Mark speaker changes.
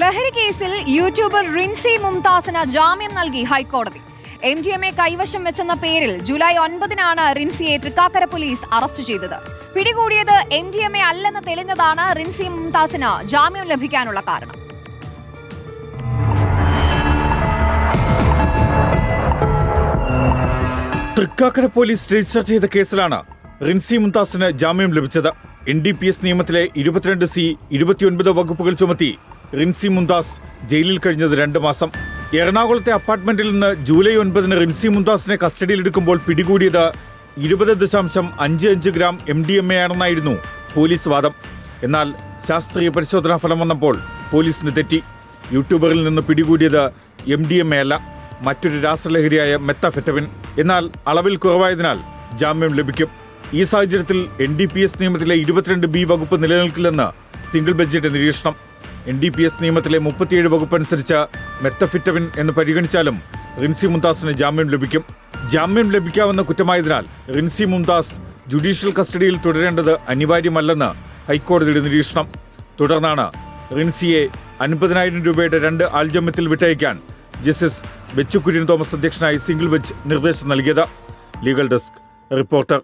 Speaker 1: ലഹരി കേസിൽ യൂട്യൂബർ റിൻസി മുംതാസിന് ജാമ്യം നൽകി ഹൈക്കോടതി. എം ഡി എം എ കൈവശം വെച്ചെന്ന പേരിൽ ജൂലൈ ഒൻപതിനാണ് റിൻസിയെ തൃക്കാക്കര പോലീസ് അറസ്റ്റ് ചെയ്തത്. പിടികൂടിയത് എം ഡി എം എ അല്ലെന്ന് തെളിഞ്ഞതാണ് റിൻസി മുംതാസിന് ജാമ്യം ലഭിക്കാനുള്ള കാരണം.
Speaker 2: തൃക്കാക്കര പോലീസ് രജിസ്റ്റർ ചെയ്ത കേസിലാണ് റിൻസി മുംതാസിന് ജാമ്യം ലഭിച്ചത്. എൻ ഡി പി എസ് നിയമത്തിലെ ഇരുപത്തിരണ്ട് സി ഇരുപത്തിയൊൻപത് വകുപ്പുകൾ ചുമത്തി റിൻസി മുന്താസ് ജയിലിൽ കഴിഞ്ഞത് രണ്ട് മാസം. എറണാകുളത്തെ അപ്പാർട്ട്മെന്റിൽ നിന്ന് ജൂലൈ ഒൻപതിന് റിൻസി മുന്താസിനെ കസ്റ്റഡിയിലെടുക്കുമ്പോൾ പിടികൂടിയത് ഇരുപത് ദശാംശം അഞ്ച് അഞ്ച് gram M D M A ആണെന്നായിരുന്നു police വാദം. എന്നാൽ ശാസ്ത്രീയ പരിശോധനാ ഫലം വന്നപ്പോൾ പോലീസിന് തെറ്റി. യൂട്യൂബറിൽ നിന്ന് പിടികൂടിയത് എം ഡി എം എ അല്ല മറ്റൊരു രാസലഹരിയായ മെത്തഫെറ്റവിൻ എന്നാൽ അളവിൽ കുറവായതിനാൽ ജാമ്യം ലഭിക്കും. ഈ സാഹചര്യത്തിൽ എൻ ഡി പി എസ് നിയമത്തിലെ ഇരുപത്തിരണ്ട് ബി വകുപ്പ് നിലനിൽക്കില്ലെന്ന് സിംഗിൾ ബെഞ്ചിന്റെ നിരീക്ഷണം. എൻ ഡി പി എസ് നിയമത്തിലെ മുപ്പത്തിയേഴ് വകുപ്പ് അനുസരിച്ച് മെത്തഫിറ്റമിൻ എന്ന് പരിഗണിച്ചാലും റിൻസി മുംതാസിന് ജാമ്യം ലഭിക്കും. ജാമ്യം ലഭിക്കാവുന്ന കുറ്റമായതിനാൽ റിൻസി മുംതാസ് ജുഡീഷ്യൽ കസ്റ്റഡിയിൽ തുടരേണ്ടത് അനിവാര്യമല്ലെന്ന് ഹൈക്കോടതിയുടെ നിരീക്ഷണം. തുടർന്നാണ് റിൻസിയെ അൻപതിനായിരം രൂപയുടെ രണ്ട് ആൾജമ്യത്തിൽ വിട്ടയക്കാൻ ജസ്റ്റിസ് ബെച്ചുക്കുര്യൻ തോമസ് അധ്യക്ഷനായി സിംഗിൾ ബെഞ്ച് നിർദ്ദേശം നൽകിയത്. Legal desk reporter